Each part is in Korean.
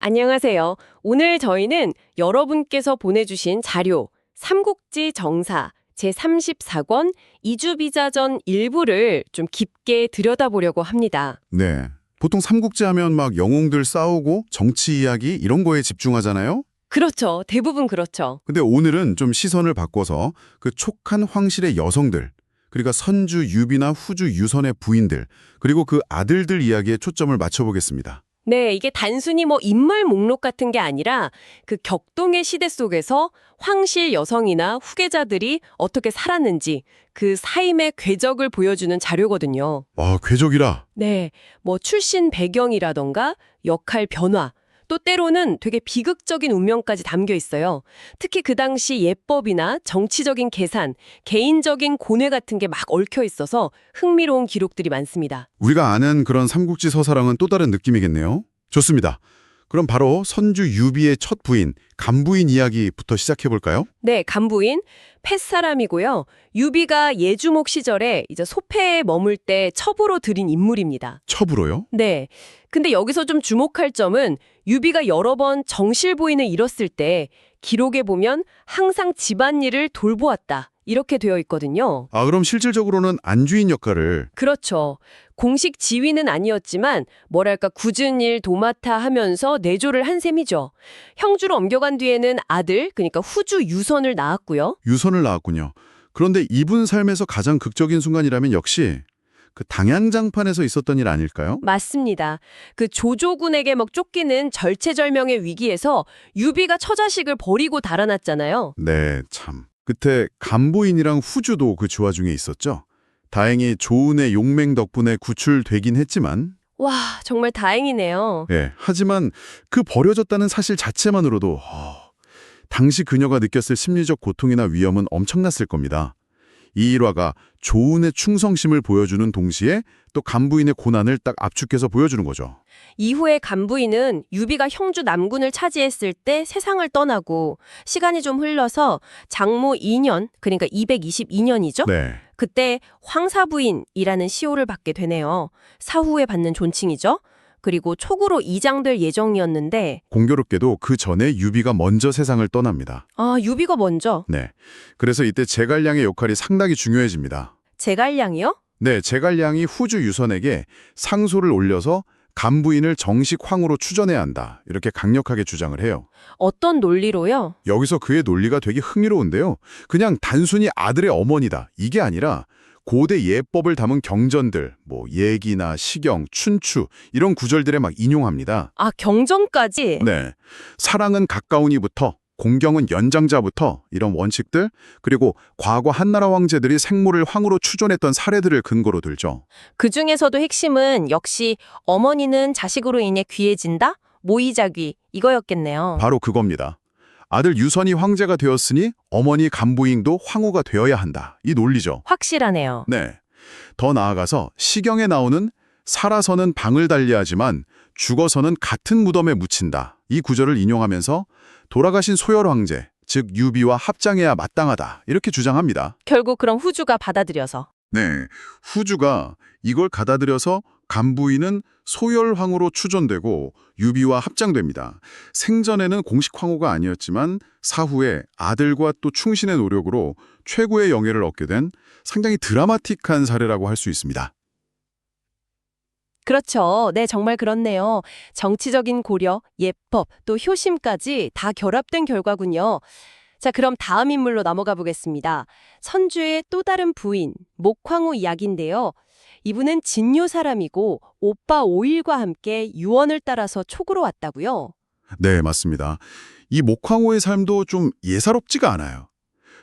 안녕하세요. 오늘 저희는 여러분께서 보내주신 자료 삼국지 정사 제34권 이주비자전 일부를 좀 깊게 들여다보려고 합니다. 네. 보통 삼국지 하면 막 영웅들 싸우고 정치 이야기 이런 거에 집중하잖아요? 그렇죠. 대부분 그렇죠. 근데 오늘은 좀 시선을 바꿔서 그 촉한 황실의 여성들, 그러니까 선주 유비나 후주 유선의 부인들, 그리고 그 아들들 이야기에 초점을 맞춰보겠습니다. 네, 이게 단순히 뭐 인물 목록 같은 게 아니라 그 격동의 시대 속에서 황실 여성이나 후계자들이 어떻게 살았는지 그 삶의 궤적을 보여주는 자료거든요. 아, 궤적이라. 네, 뭐 출신 배경이라던가 역할 변화, 또 때로는 되게 비극적인 운명까지 담겨 있어요. 특히 그 당시 예법이나 정치적인 계산, 개인적인 고뇌 같은 게 막 얽혀 있어서 흥미로운 기록들이 많습니다. 우리가 아는 그런 삼국지 서사랑은 또 다른 느낌이겠네요. 좋습니다. 그럼 바로 선주 유비의 첫 부인, 간부인 이야기부터 시작해볼까요? 네, 간부인 펫사람이고요. 유비가 예주목 시절에 이제 소패에 머물 때 첩으로 들인 인물입니다. 첩으로요? 네. 근데 여기서 좀 주목할 점은 유비가 여러 번 정실 부인을 잃었을 때 기록에 보면 항상 집안일을 돌보았다. 이렇게 되어 있거든요. 아, 그럼 실질적으로는 안주인 역할을 그렇죠. 공식 지위는 아니었지만 뭐랄까 굳은 일 도맡아 하면서 내조를 한 셈이죠. 형주로 옮겨간 뒤에는 아들, 그러니까 후주 유선을 낳았고요. 유선을 낳았군요. 그런데 이분 삶에서 가장 극적인 순간이라면 역시 그 당양장판에서 있었던 일 아닐까요? 맞습니다. 그 조조군에게 막 쫓기는 절체절명의 위기에서 유비가 처자식을 버리고 달아났잖아요. 네, 참. 그때 간부인이랑 후주도 그 조화 중에 있었죠. 다행히 조은의 용맹 덕분에 구출되긴 했지만 와, 정말 다행이네요. 예, 하지만 그 버려졌다는 사실 자체만으로도 어, 당시 그녀가 느꼈을 심리적 고통이나 위험은 엄청났을 겁니다. 이 일화가 조은의 충성심을 보여주는 동시에 또 간부인의 고난을 딱 압축해서 보여주는 거죠. 이후에 간부인은 유비가 형주 남군을 차지했을 때 세상을 떠나고 시간이 좀 흘러서 장모 2년, 그러니까 222년이죠? 네. 그때 황사부인이라는 시호를 받게 되네요. 사후에 받는 존칭이죠. 그리고 촉으로 이장될 예정이었는데 공교롭게도 그 전에 유비가 먼저 세상을 떠납니다. 아, 유비가 먼저 네. 그래서 이때 제갈량의 역할이 상당히 중요해집니다. 제갈량이요? 네, 제갈량이 후주 유선에게 상소를 올려서 간부인을 정식 황으로 추전해야 한다. 이렇게 강력하게 주장을 해요. 어떤 논리로요? 여기서 그의 논리가 되게 흥미로운데요. 그냥 단순히 아들의 어머니다. 이게 아니라 고대 예법을 담은 경전들, 뭐 예기나 시경, 춘추 이런 구절들에 막 인용합니다. 아, 경전까지? 네. 사랑은 가까우니부터 공경은 연장자부터 이런 원칙들 그리고 과거 한나라 황제들이 생모를 황으로 추존했던 사례들을 근거로 들죠. 그 중에서도 핵심은 역시 어머니는 자식으로 인해 귀해진다? 모이자귀 이거였겠네요. 바로 그겁니다. 아들 유선이 황제가 되었으니 어머니 간부잉도 황후가 되어야 한다. 이 논리죠. 확실하네요. 네. 더 나아가서 시경에 나오는 살아서는 방을 달리하지만 죽어서는 같은 무덤에 묻힌다. 이 구절을 인용하면서 돌아가신 소열 황제, 즉 유비와 합장해야 마땅하다. 이렇게 주장합니다. 결국 그럼 후주가 받아들여서. 네. 후주가 이걸 받아들여서 간부인은 소열황으로 추존되고 유비와 합장됩니다. 생전에는 공식 황후가 아니었지만 사후에 아들과 또 충신의 노력으로 최고의 영예를 얻게 된 상당히 드라마틱한 사례라고 할 수 있습니다. 그렇죠. 네, 정말 그렇네요. 정치적인 고려, 예법, 또 효심까지 다 결합된 결과군요. 자, 그럼 다음 인물로 넘어가 보겠습니다. 선주의 또 다른 부인, 목황후 이야기인데요. 이분은 진요 사람이고 오빠 오일과 함께 유언을 따라서 촉으로 왔다고요. 네, 맞습니다. 이 목황호의 삶도 좀 예사롭지가 않아요.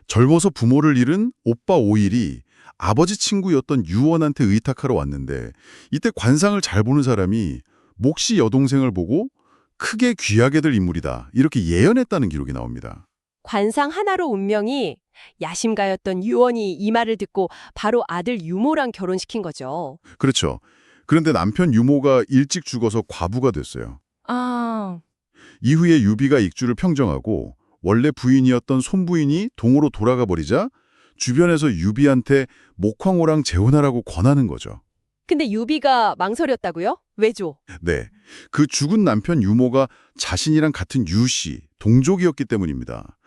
젊어서 부모를 잃은 오빠 오일이 아버지 친구였던 유원한테 의탁하러 왔는데 이때 관상을 잘 보는 사람이 몫이 여동생을 보고 크게 귀하게 될 인물이다. 이렇게 예언했다는 기록이 나옵니다. 관상 하나로 운명이 야심가였던 유언이 이 말을 듣고 바로 아들 유모랑 결혼시킨 거죠. 그렇죠. 그런데 남편 유모가 일찍 죽어서 과부가 됐어요. 아, 이후에 유비가 익주를 평정하고 원래 부인이었던 손부인이 동으로 돌아가 버리자 주변에서 유비한테 목황호랑 재혼하라고 권하는 거죠. 근데 유비가 망설였다고요? 왜죠? 네. 그 죽은 남편 유모가 자신이랑 같은 유씨, 동족이었기 때문입니다.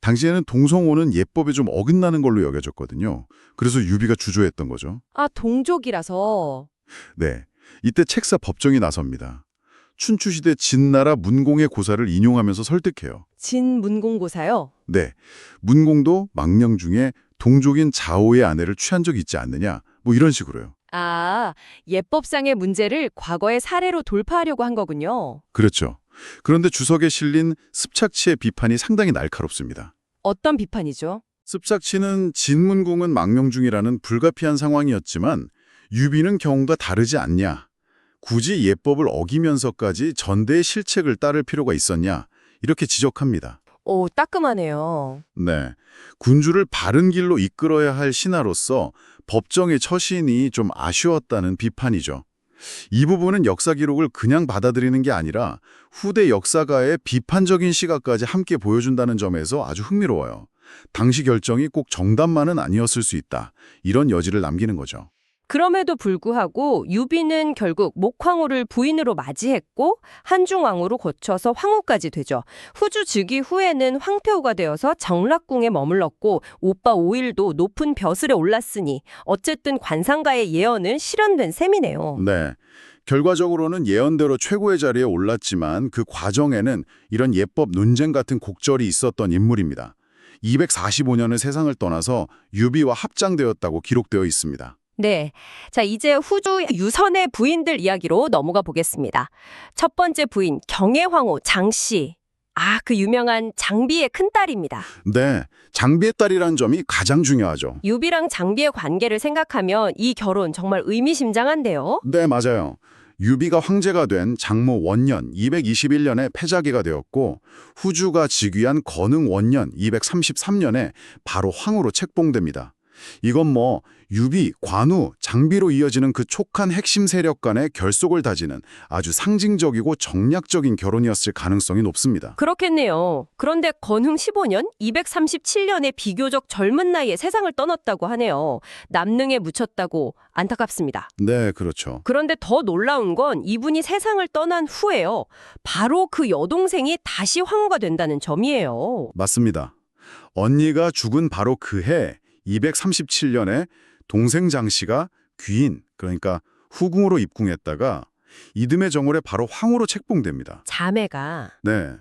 당시에는 동성혼은 예법에 좀 어긋나는 걸로 여겨졌거든요. 그래서 유비가 주저했던 거죠. 아, 동족이라서. 네. 이때 책사 법정이 나섭니다. 춘추시대 진나라 문공의 고사를 인용하면서 설득해요. 진문공고사요? 네. 문공도 망령 중에 동족인 자오의 아내를 취한 적 있지 않느냐. 뭐 이런 식으로요. 아, 예법상의 문제를 과거의 사례로 돌파하려고 한 거군요. 그렇죠. 그런데 주석에 실린 습착치의 비판이 상당히 날카롭습니다. 어떤 비판이죠? 습착치는 진문공은 망명 중이라는 불가피한 상황이었지만 유비는 경우가 다르지 않냐. 굳이 예법을 어기면서까지 전대의 실책을 따를 필요가 있었냐. 이렇게 지적합니다. 오, 따끔하네요. 네. 군주를 바른 길로 이끌어야 할 신하로서 법정의 처신이 좀 아쉬웠다는 비판이죠. 이 부분은 역사 기록을 그냥 받아들이는 게 아니라 후대 역사가의 비판적인 시각까지 함께 보여준다는 점에서 아주 흥미로워요. 당시 결정이 꼭 정답만은 아니었을 수 있다. 이런 여지를 남기는 거죠. 그럼에도 불구하고 유비는 결국 목황후를 부인으로 맞이했고 한중왕후로 거쳐서 황후까지 되죠. 후주 즉위 후에는 황태후가 되어서 정락궁에 머물렀고 오빠 오일도 높은 벼슬에 올랐으니 어쨌든 관상가의 예언은 실현된 셈이네요. 네. 결과적으로는 예언대로 최고의 자리에 올랐지만 그 과정에는 이런 예법 논쟁 같은 곡절이 있었던 인물입니다. 245년을 세상을 떠나서 유비와 합장되었다고 기록되어 있습니다. 네. 자, 이제 후주 유선의 부인들 이야기로 넘어가 보겠습니다. 첫 번째 부인 경혜황후 장씨. 아, 그 유명한 장비의 큰딸입니다. 네, 장비의 딸이라는 점이 가장 중요하죠. 유비랑 장비의 관계를 생각하면 이 결혼 정말 의미심장한데요. 네, 맞아요. 유비가 황제가 된 장모 원년 221년에 패자기가 되었고 후주가 즉위한 건흥 원년 233년에 바로 황후로 책봉됩니다. 이건 뭐 유비, 관우, 장비로 이어지는 그 촉한 핵심 세력 간의 결속을 다지는 아주 상징적이고 정략적인 결혼이었을 가능성이 높습니다. 그렇겠네요. 그런데 건흥 15년, 237년에 비교적 젊은 나이에 세상을 떠났다고 하네요. 남능에 묻혔다고 안타깝습니다. 네, 그렇죠. 그런데 더 놀라운 건 이분이 세상을 떠난 후에요. 바로 그 여동생이 다시 황후가 된다는 점이에요. 맞습니다. 언니가 죽은 바로 그 해 237년에 동생 장씨가 귀인, 그러니까 후궁으로 입궁했다가 이듬해 정월에 바로 황후로 책봉됩니다. 자매가 네.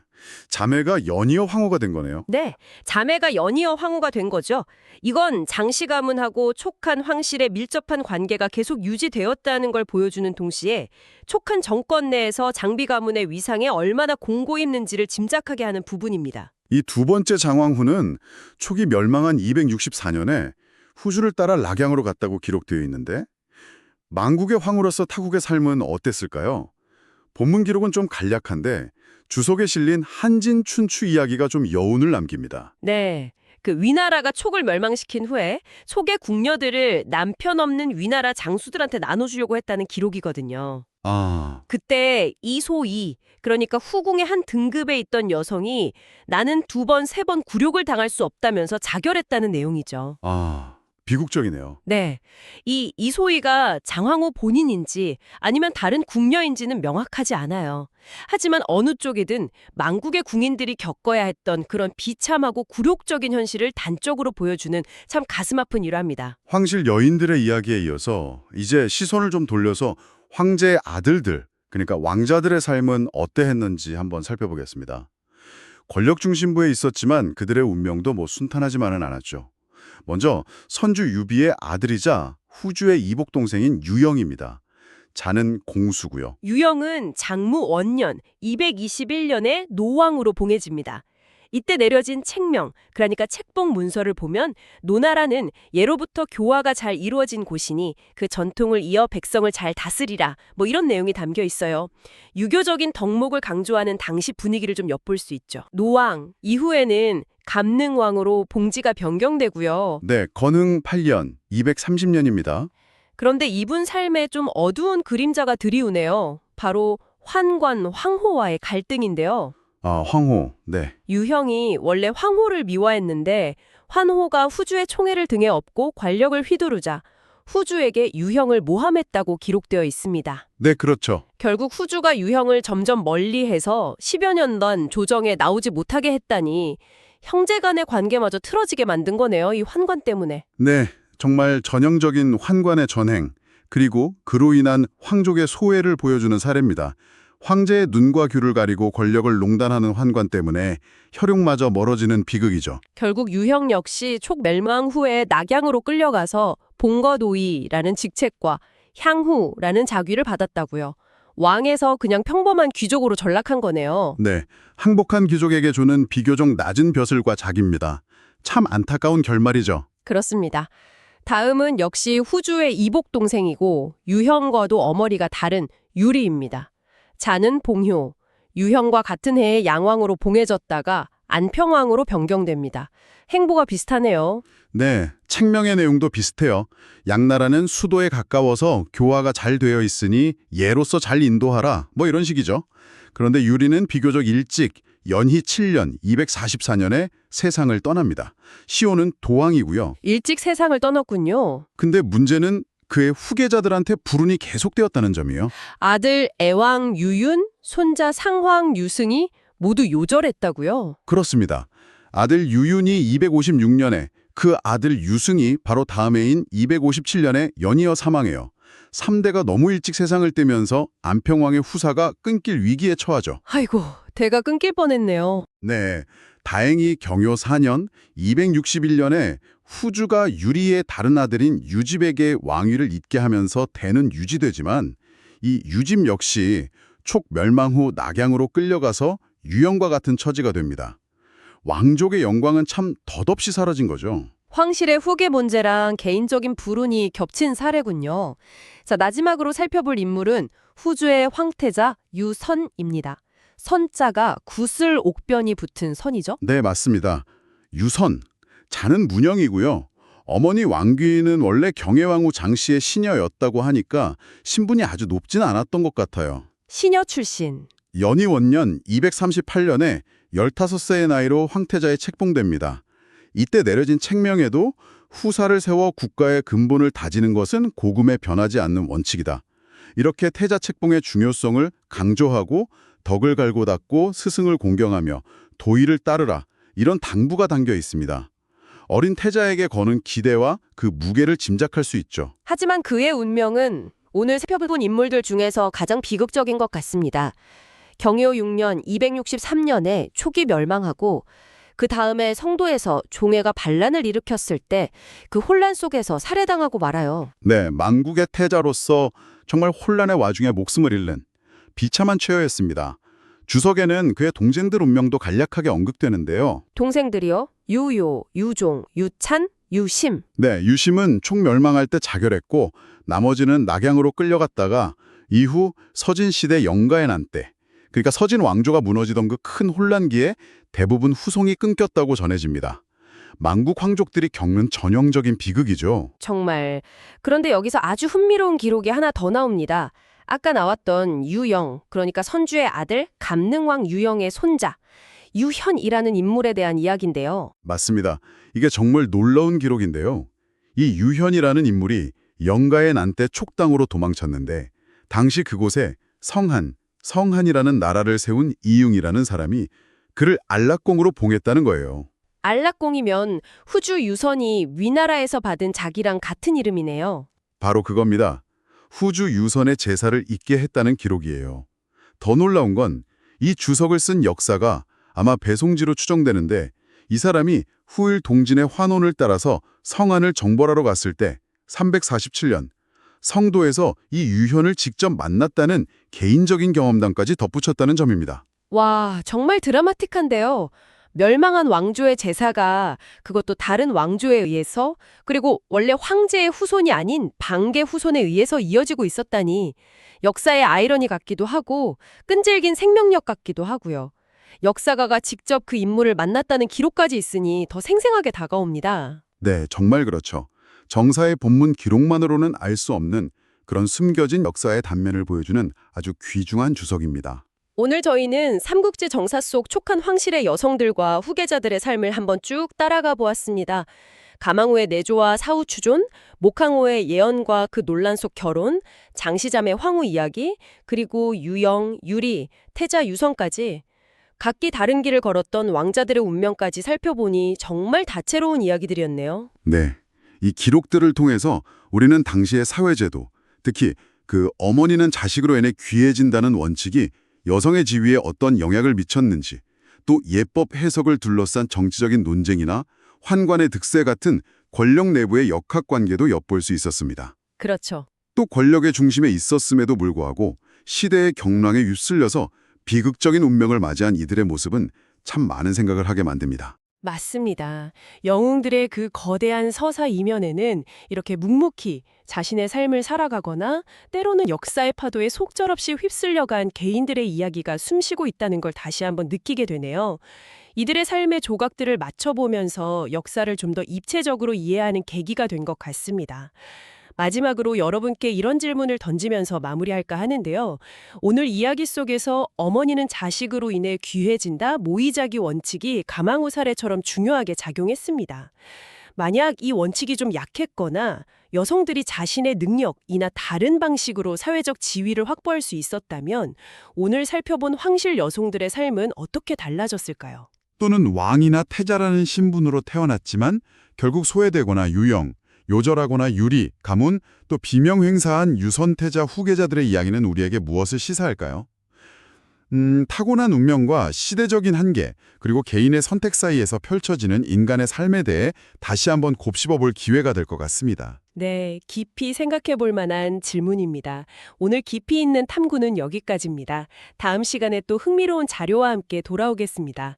자매가 연이어 황후가 된 거네요. 네, 자매가 연이어 황후가 된 거죠. 이건 장씨 가문하고 촉한 황실의 밀접한 관계가 계속 유지되었다는 걸 보여주는 동시에 촉한 정권 내에서 장비 가문의 위상에 얼마나 공고 있는지를 짐작하게 하는 부분입니다. 이 두 번째 장왕후는 초기 멸망한 264년에 후주를 따라 락양으로 갔다고 기록되어 있는데 망국의 황후로서 타국의 삶은 어땠을까요? 본문 기록은 좀 간략한데 주석에 실린 한진 춘추 이야기가 좀 여운을 남깁니다. 네. 그 위나라가 촉을 멸망시킨 후에 촉의 궁녀들을 남편 없는 위나라 장수들한테 나눠주려고 했다는 기록이거든요. 아, 그때 이소이, 그러니까 후궁의 한 등급에 있던 여성이 나는 두 번, 세 번 굴욕을 당할 수 없다면서 자결했다는 내용이죠. 아, 비극적이네요. 네. 이 이소희가 장황후 본인인지 아니면 다른 궁녀인지는 명확하지 않아요. 하지만 어느 쪽이든 망국의 궁인들이 겪어야 했던 그런 비참하고 굴욕적인 현실을 단적으로 보여주는 참 가슴 아픈 일화입니다. 황실 여인들의 이야기에 이어서 이제 시선을 좀 돌려서 황제의 아들들, 그러니까 왕자들의 삶은 어때했는지 한번 살펴보겠습니다. 권력 중심부에 있었지만 그들의 운명도 뭐 순탄하지만은 않았죠. 먼저 선주 유비의 아들이자 후주의 이복 동생인 유영입니다. 자는 공수고요. 유영은 장무 원년 221년에 노왕으로 봉해집니다. 이때 내려진 책명, 그러니까 책봉 문서를 보면 노나라는 예로부터 교화가 잘 이루어진 곳이니 그 전통을 이어 백성을 잘 다스리라 뭐 이런 내용이 담겨 있어요. 유교적인 덕목을 강조하는 당시 분위기를 좀 엿볼 수 있죠. 노왕 이후에는 감능왕으로 봉지가 변경되고요. 네, 건흥 8년 230년입니다. 그런데 이분 삶에 좀 어두운 그림자가 드리우네요. 바로 환관 황호와의 갈등인데요. 아, 황호. 네. 유형이 원래 황호를 미워했는데 환호가 후주의 총애를 등에 업고 관력을 휘두르자 후주에게 유형을 모함했다고 기록되어 있습니다. 네, 그렇죠. 결국 후주가 유형을 점점 멀리해서 10여 년간 조정에 나오지 못하게 했다니 형제 간의 관계마저 틀어지게 만든 거네요. 이 환관 때문에. 네, 정말 전형적인 환관의 전행, 그리고 그로 인한 황족의 소외를 보여주는 사례입니다. 황제의 눈과 귀를 가리고 권력을 농단하는 환관 때문에 혈육마저 멀어지는 비극이죠. 결국 유형 역시 촉 멸망 후에 낙양으로 끌려가서 봉거도이라는 직책과 향후라는 자귀를 받았다고요. 왕에서 그냥 평범한 귀족으로 전락한 거네요. 네, 항복한 귀족에게 주는 비교적 낮은 벼슬과 자기입니다. 참 안타까운 결말이죠. 그렇습니다. 다음은 역시 후주의 이복 동생이고 유형과도 어머리가 다른 유리입니다. 자는 봉효, 유형과 같은 해에 양왕으로 봉해졌다가 안평왕으로 변경됩니다. 행보가 비슷하네요. 네, 책명의 내용도 비슷해요. 양나라는 수도에 가까워서 교화가 잘 되어 있으니 예로서 잘 인도하라, 뭐 이런 식이죠. 그런데 유리는 비교적 일찍 연희 7년 244년에 세상을 떠납니다. 시호는 도왕이고요. 일찍 세상을 떠났군요. 근데 문제는 그의 후계자들한테 불운이 계속되었다는 점이에요. 아들 애왕 유윤, 손자 상황 유승이 모두 요절했다고요. 그렇습니다. 아들 유윤이 256년에 그 아들 유승이 바로 다음 해인 257년에 연이어 사망해요. 3대가 너무 일찍 세상을 떼면서 안평왕의 후사가 끊길 위기에 처하죠. 아이고, 대가 끊길 뻔했네요. 네, 다행히 경효 4년 261년에 후주가 유리의 다른 아들인 유집에게 왕위를 잇게 하면서 대는 유지되지만 이 유집 역시 촉 멸망 후 낙양으로 끌려가서 유영과 같은 처지가 됩니다. 왕족의 영광은 참 덧없이 사라진 거죠. 황실의 후계 문제랑 개인적인 불운이 겹친 사례군요. 자, 마지막으로 살펴볼 인물은 후주의 황태자 유선입니다. 선자가 구슬 옥변이 붙은 선이죠. 네, 맞습니다. 유선, 자는 문영이고요. 어머니 왕귀는 원래 경혜왕후 장씨의 시녀였다고 하니까 신분이 아주 높진 않았던 것 같아요. 시녀 출신. 연희 원년 238년에 15세의 나이로 황태자에 책봉됩니다. 이때 내려진 책명에도 후사를 세워 국가의 근본을 다지는 것은 고금에 변하지 않는 원칙이다. 이렇게 태자 책봉의 중요성을 강조하고 덕을 갈고 닦고 스승을 공경하며 도의를 따르라 이런 당부가 담겨 있습니다. 어린 태자에게 거는 기대와 그 무게를 짐작할 수 있죠. 하지만 그의 운명은 오늘 살펴본 인물들 중에서 가장 비극적인 것 같습니다. 경효 6년 263년에 초기 멸망하고 그 다음에 성도에서 종애가 반란을 일으켰을 때 그 혼란 속에서 살해당하고 말아요. 네, 망국의 태자로서 정말 혼란의 와중에 목숨을 잃는 비참한 최후였습니다. 주석에는 그의 동생들 운명도 간략하게 언급되는데요. 동생들이요. 유요, 유종, 유찬, 유심. 네, 유심은 총 멸망할 때 자결했고 나머지는 낙양으로 끌려갔다가 이후 서진 시대 영가의 난때 그러니까 서진 왕조가 무너지던 그 큰 혼란기에 대부분 후송이 끊겼다고 전해집니다. 망국 황족들이 겪는 전형적인 비극이죠. 정말. 그런데 여기서 아주 흥미로운 기록이 하나 더 나옵니다. 아까 나왔던 유영, 그러니까 선주의 아들 감능왕 유영의 손자 유현이라는 인물에 대한 이야기인데요. 맞습니다. 이게 정말 놀라운 기록인데요. 이 유현이라는 인물이 영가의 난때 촉당으로 도망쳤는데 당시 그곳에 성한, 성한이라는 나라를 세운 이융이라는 사람이 그를 안락공으로 봉했다는 거예요. 안락공이면 후주 유선이 위나라에서 받은 자기랑 같은 이름이네요. 바로 그겁니다. 후주 유선의 제사를 잇게 했다는 기록이에요. 더 놀라운 건 이 주석을 쓴 역사가 아마 배송지로 추정되는데 이 사람이 후일 동진의 환원을 따라서 성안을 정벌하러 갔을 때 347년 성도에서 이 유현을 직접 만났다는 개인적인 경험담까지 덧붙였다는 점입니다. 와, 정말 드라마틱한데요. 멸망한 왕조의 제사가 그것도 다른 왕조에 의해서 그리고 원래 황제의 후손이 아닌 방계 후손에 의해서 이어지고 있었다니 역사의 아이러니 같기도 하고 끈질긴 생명력 같기도 하고요. 역사가가 직접 그 인물을 만났다는 기록까지 있으니 더 생생하게 다가옵니다. 네, 정말 그렇죠. 정사의 본문 기록만으로는 알 수 없는 그런 숨겨진 역사의 단면을 보여주는 아주 귀중한 주석입니다. 오늘 저희는 삼국지 정사 속 촉한 황실의 여성들과 후계자들의 삶을 한번 쭉 따라가 보았습니다. 가망우의 내조와 사후 추존, 목항호의 예언과 그 논란 속 결혼, 장시잠의 황후 이야기, 그리고 유영, 유리, 태자 유성까지 각기 다른 길을 걸었던 왕자들의 운명까지 살펴보니 정말 다채로운 이야기들이었네요. 네. 이 기록들을 통해서 우리는 당시의 사회제도, 특히 그 어머니는 자식으로 인해 귀해진다는 원칙이 여성의 지위에 어떤 영향을 미쳤는지, 또 예법 해석을 둘러싼 정치적인 논쟁이나 환관의 득세 같은 권력 내부의 역학관계도 엿볼 수 있었습니다. 그렇죠. 또 권력의 중심에 있었음에도 불구하고 시대의 경랑에 휩쓸려서 비극적인 운명을 맞이한 이들의 모습은 참 많은 생각을 하게 만듭니다. 맞습니다. 영웅들의 그 거대한 서사 이면에는 이렇게 묵묵히 자신의 삶을 살아가거나 때로는 역사의 파도에 속절없이 휩쓸려간 개인들의 이야기가 숨쉬고 있다는 걸 다시 한번 느끼게 되네요. 이들의 삶의 조각들을 맞춰보면서 역사를 좀 더 입체적으로 이해하는 계기가 된 것 같습니다. 마지막으로 여러분께 이런 질문을 던지면서 마무리할까 하는데요. 오늘 이야기 속에서 어머니는 자식으로 인해 귀해진다 모의자기 원칙이 가망우 사례처럼 중요하게 작용했습니다. 만약 이 원칙이 좀 약했거나 여성들이 자신의 능력이나 다른 방식으로 사회적 지위를 확보할 수 있었다면 오늘 살펴본 황실 여성들의 삶은 어떻게 달라졌을까요? 또는 왕이나 태자라는 신분으로 태어났지만 결국 소외되거나 유영, 요절하거나 유리, 가문, 또 비명횡사한 유선태자 후계자들의 이야기는 우리에게 무엇을 시사할까요? 음, 타고난 운명과 시대적인 한계, 그리고 개인의 선택 사이에서 펼쳐지는 인간의 삶에 대해 다시 한번 곱씹어 볼 기회가 될 것 같습니다. 네, 깊이 생각해 볼 만한 질문입니다. 오늘 깊이 있는 탐구는 여기까지입니다. 다음 시간에 또 흥미로운 자료와 함께 돌아오겠습니다.